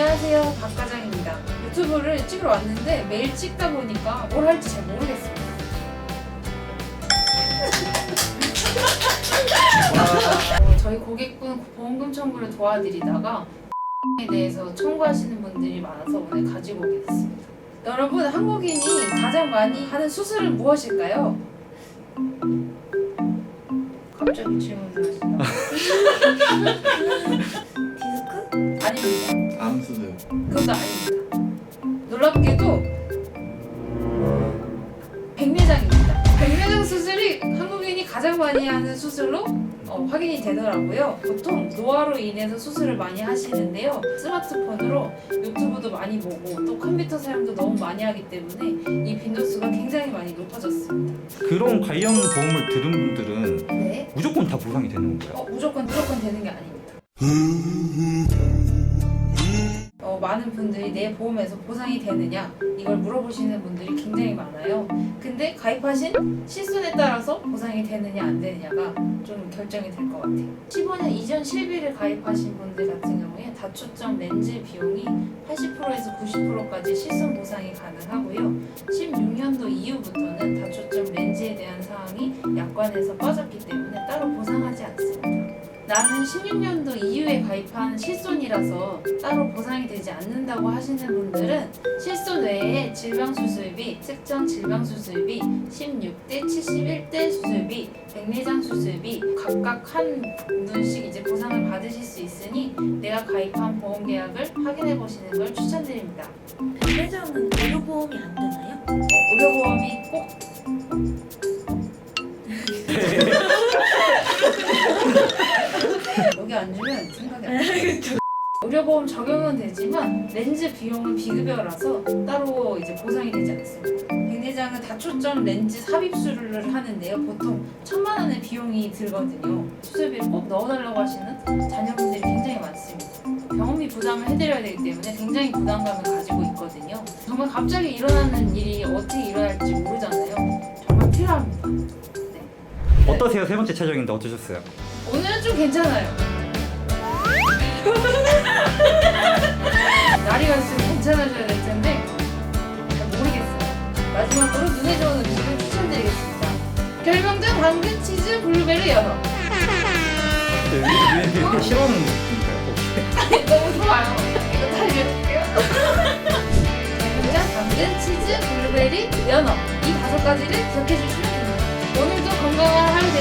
안녕하세요. 박과장입니다. 유튜브를 찍으러 왔는데 매일 찍다 보니까 뭘 할지 잘 모르겠습니다. 어, 저희 고객분 보험금 청구를 도와드리다가 에 대해서 청구하시는 분들이 많아서 오늘 가지고 오게 됐습니다. 여러분 한국인이 가장 많이 하는 수술은 무엇일까요? 갑자기 질문을 하신다 많이 하는 수술로 어, 확인이 되더라고요. 보통 노화로 인해서 수술을 많이 하시는데요. 스마트폰으로 유튜브도 많이 보고 또 컴퓨터 사용도 너무 많이 하기 때문에 이 빈도수가 굉장히 많이 높아졌습니다. 그런 관련 보험을 들은 분들은 네. 무조건 다 보상이 되는 건가요? 어, 무조건 무조건 되는 게 아닙니다. 어, 많은 분들이 내 보험에서 보상이 되느냐 이걸 물어보시는 분들이 굉장히 많아요. 근데 가입하신 실손에 따라서 보상이 되느냐 안 되느냐가 좀 결정이 될 것 같아요. 15년 이전 실비를 가입하신 분들 같은 경우에 다초점 렌즈 비용이 80%에서 90%까지 실손 보상이 가능하고요. 16년도 이후부터는 다초점 렌즈에 대한 사항이 약관에서 빠졌기 때문에 따로 보상하지 않습니다. 나는 16년도 이후에 가입한 실손이라서 따로 보상이 되지 않는다고 하시는 분들은 실손 외에 질병수술비, 특정 질병수술비, 16대, 71대 수술비, 백내장 수술비 각각 한 분씩 이제 보상을 받으실 수 있으니 내가 가입한 보험 계약을 확인해 보시는 걸 추천드립니다. 백내장은 의료보험이 안 되나요? 어, 의료보험이 꼭 여기 앉으면 생각이 안 나. 의료보험 적용은 되지만 렌즈 비용은 비급여라서 따로 이제 보상이 되지 않습니다. 백내장은 다초점 렌즈 삽입술을 하는데요. 보통 천만 원의 비용이 들거든요. 수술비를 꼭 넣어달라고 하시는 자녀분들이 굉장히 많습니다. 병원비 부담을 해드려야 되기 때문에 굉장히 부담감을 가지고 있거든요. 정말 갑자기 일어나는 일이 어떻게 일어날지 모르잖아요. 정말 필요합니다. 어떠세요? 세 번째 촬영인데 어떠셨어요? 오늘은 좀 괜찮아요. 날이 갈수록 괜찮아져야 될 텐데 잘 모르겠어요. 마지막으로 눈에 좋은 음식을 추천드리겠습니다. 결명전 당근 치즈 블루베리 연어. 이렇게 싫어하는 분인가요? 혹시? 너무 좋아요. 이거 다 알려줄게요. 결명전 당근 치즈 블루베리 연어 이 다섯 가지를 기억해 주시면 됩니다. 오늘도 건강한 하루 되시길